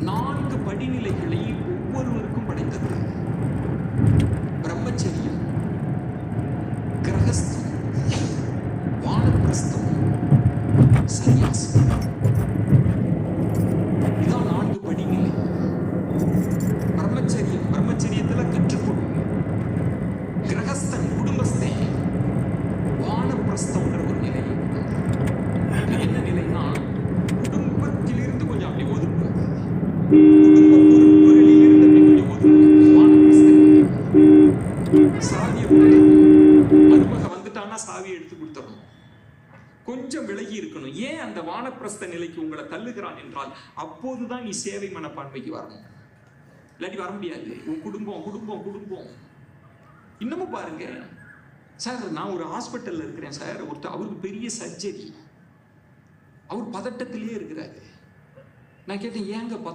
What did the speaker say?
நான்கு படிநிலைகளை ஒவ்வொருவருக்கும் படைத்தது. பிரம்மச்சரியம் கிரகஸ்தம் வானப்பிரஸ்தம் சன்னியாசம் இதான் நான்கு படிநிலை. பிரம்மச்சரியம் பிரம்மச்சரியத்தில் கற்றுக்கொள் கிரகஸ்தன் மருமக வந்துட்டான்னா சாவி எடுத்து கொடுத்துடணும். கொஞ்சம் விலகி இருக்கணும். ஏன் அந்த வானப்பிரஸ்த நிலைக்கு உங்களை தள்ளுகிறான் என்றால் அப்போதுதான் நீ சேவை மனப்பான்மைக்கு வரணும். இல்லாட்டி வர முடியாது. உன் குடும்பம் குடும்பம் குடும்பம். இன்னமும் பாருங்க சார் நான் ஒரு ஹாஸ்பிட்டல்ல இருக்கிறேன் சார். ஒருத்தர் அவருக்கு பெரிய சர்ஜரி. அவர் பதட்டத்திலேயே இருக்கிறாரு. நான் கேட்டேன் ஏங்க பத